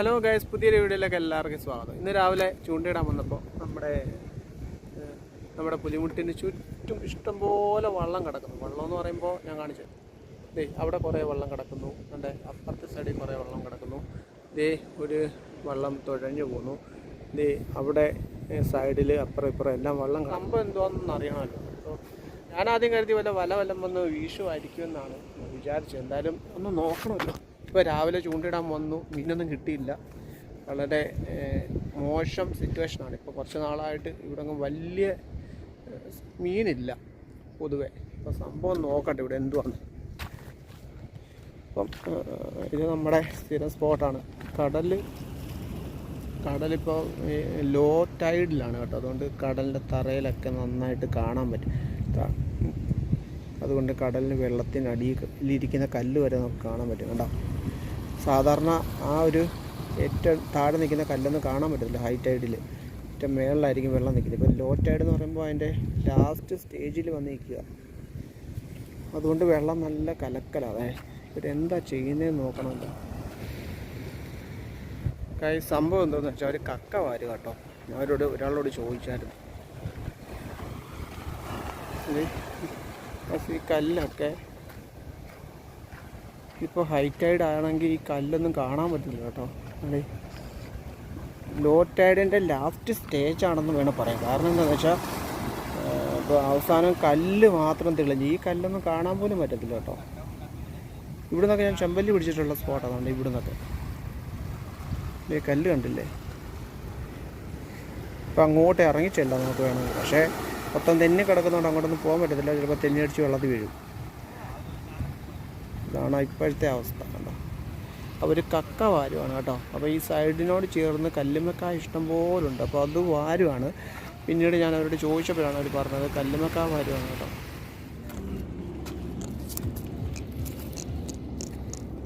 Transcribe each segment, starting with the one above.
Hello guys പുതിയൊരു വീഡിയോയിലേക്ക് എല്ലാവർക്കും സ്വാഗതം. ഇന്ന് രാവിലെ ചൂണ്ടയിടാൻ വന്നപ്പോൾ നമ്മുടെ നമ്മുടെ പുലിമുട്ടിന് ചുറ്റും ഇഷ്ടംപോലെ വള്ളം കിടക്കുന്നു. വള്ളം എന്ന് പറയുമ്പോൾ ഞാൻ കാണിച്ചു ദേ അവിടെ കുറേ വള്ളം കിടക്കുന്നു. എന്റെ അപ്പുറത്തെ സൈഡിൽ കുറേ വള്ളം കിടക്കുന്നു. ദേ ഒരു വള്ളം തുഴഞ്ഞു പോകുന്നു ദേ അവിടെ സൈഡിൽ അപ്പുറം ഇപ്പുറം എല്ലാം വള്ളം സംഭവം എന്തുവാണെന്ന് അറിയണമല്ലോ. അപ്പോൾ ഞാൻ ആദ്യം കരുതി വല്ല വല വല്ലം വന്ന് വീശുമായിരിക്കുമെന്നാണ് വിചാരിച്ചത്. എന്തായാലും ഒന്ന് നോക്കണമല്ലോ. ഇപ്പോൾ രാവിലെ ചൂണ്ടിടാൻ വന്നു. മീനൊന്നും കിട്ടിയില്ല. വളരെ മോശം സിറ്റുവേഷനാണ് ഇപ്പോൾ കുറച്ച് നാളായിട്ട് ഇവിടെ വലിയ മീനില്ല പൊതുവെ. അപ്പോൾ സംഭവം നോക്കട്ടെ ഇവിടെ എന്തുവാണ് അപ്പം ഇത് നമ്മുടെ സ്ഥിരം സ്പോട്ടാണ് കടൽ കടലിപ്പോൾ ലോ ടൈഡിലാണ് കേട്ടോ. അതുകൊണ്ട് കടലിന്റെ തറയിലൊക്കെ നന്നായിട്ട് കാണാൻ പറ്റും. അതുകൊണ്ട് കടലിന് വെള്ളത്തിനടിയിലിരിക്കുന്ന കല്ല് വരെ നമുക്ക് കാണാൻ പറ്റും കണ്ടോ? സാധാരണ ആ ഒരു ഏറ്റവും താഴെ നിൽക്കുന്ന കല്ലൊന്നും കാണാൻ പറ്റത്തില്ല ഹൈ ടൈഡിൽ ഏറ്റവും മേളിലായിരിക്കും വെള്ളം നിൽക്കുന്നത്. ഇപ്പോൾ ലോ ടൈഡ് എന്ന് പറയുമ്പോൾ അതിന്റെ ലാസ്റ്റ് സ്റ്റേജിൽ വന്ന് നിൽക്കുക അതുകൊണ്ട് വെള്ളം നല്ല കലക്കലാണ് ഇവരെന്താ ചെയ്യുന്നതെന്ന് നോക്കണമല്ലോ. കൈ സംഭവം എന്താണെന്ന് വെച്ചാൽ അവർ കക്ക വാര് കേട്ടോ. അവരോട് ഒരാളോട് ചോദിച്ചായിരുന്നു. പക്ഷേ ഈ കല്ലൊക്കെ ഇപ്പോൾ ഹൈ ടൈഡ് ആണെങ്കിൽ ഈ കല്ലൊന്നും കാണാൻ പറ്റില്ല കേട്ടോ. അല്ലേ ലോ ടൈഡിന്റെ ലാസ്റ്റ് സ്റ്റേജ് ആണെന്ന് വേണം പറയാം കാരണം എന്താണെന്ന് വെച്ചാൽ ഇപ്പോൾ അവസാനം കല്ല് മാത്രം തെളിഞ്ഞ്. ഈ കല്ലൊന്നും കാണാൻ പോലും പറ്റത്തില്ല കേട്ടോ. ഇവിടെ നിന്നൊക്കെ ഞാൻ ചെമ്പല്ലി പിടിച്ചിട്ടുള്ള സ്പോട്ടാണ് അതുകൊണ്ട് ഇവിടെ നിന്നൊക്കെ കല്ല് കണ്ടില്ലേ? ഇപ്പം അങ്ങോട്ട് ഇറങ്ങിച്ചല്ല നമുക്ക് വേണമെങ്കിൽ. പക്ഷേ മൊത്തം തെന്നി കിടക്കുന്നതുകൊണ്ട് അങ്ങോട്ടൊന്നും പോകാൻ പറ്റത്തില്ല. ചിലപ്പോൾ തെന്നിയടിച്ച് വെള്ളത്തിൽ വീഴും. ഇതാണ് ഇപ്പോഴത്തെ അവസ്ഥ കണ്ടോ. അവർ കക്ക വാരുവാണ് കേട്ടോ. അപ്പോൾ ഈ സൈഡിനോട് ചേർന്ന് കല്ലുമക്ക ഇഷ്ടം പോലെ ഉണ്ട് അപ്പോൾ അത് വാരുവാണ്. പിന്നീട് ഞാൻ അവരോട് ചോദിച്ചപ്പോഴാണ് അവർ പറഞ്ഞത് കല്ലുമക്ക വാരുവാണ് കേട്ടോ.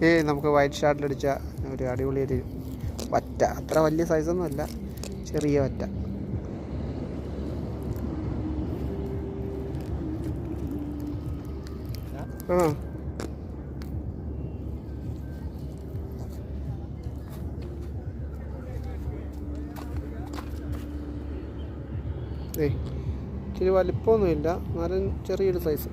ഏ നമുക്ക് വൈറ്റ് ഷാർട്ടിലടിച്ച ഒരു അടിപൊളി ഒരു വറ്റ. അത്ര വലിയ സൈസൊന്നുമല്ല ചെറിയ വറ്റ. ആ. ഏയ് ഇച്ചിരി വലിപ്പമൊന്നുമില്ല. എന്നാലും ചെറിയൊരു സൈസ്